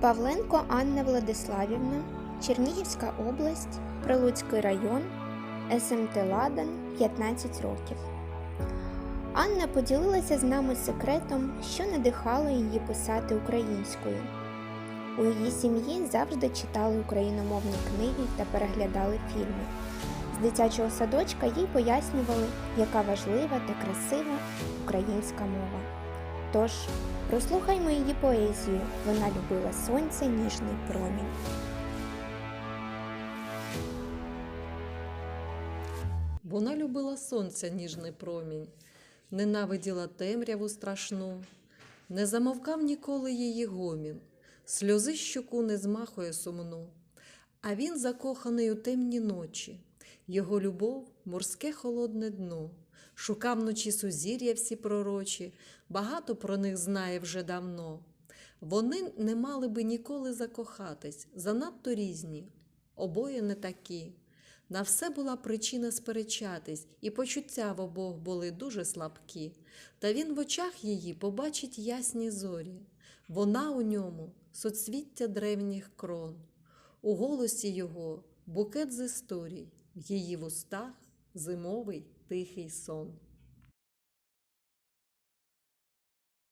Павленко Анна Владиславівна, Чернігівська область, Прилуцький район, СМТ Ладан, 15 років. Анна поділилася з нами секретом, що надихало її писати українською. У її сім'ї завжди читали україномовні книги та переглядали фільми. З дитячого садочка їй пояснювали, яка важлива та красива українська мова. Тож, прослухаймо її поезію. Вона любила сонце, ніжний промінь. Вона любила сонця ніжний промінь, ненавиділа темряву страшну, не замовкав ніколи її гомін, сльози щоку не змахує сумну. А він закоханий у темні ночі, його любов морське холодне дно, шукав вночі сузір'я всі пророчі, багато про них знає вже давно. Вони не мали би ніколи закохатись, занадто різні, обоє не такі. На все була причина сперечатись, і почуття в обох були дуже слабкі. Та він в очах її побачить ясні зорі. Вона у ньому соцвіття древніх крон. У голосі його букет з історій, в її вустах зимовий тихий сон.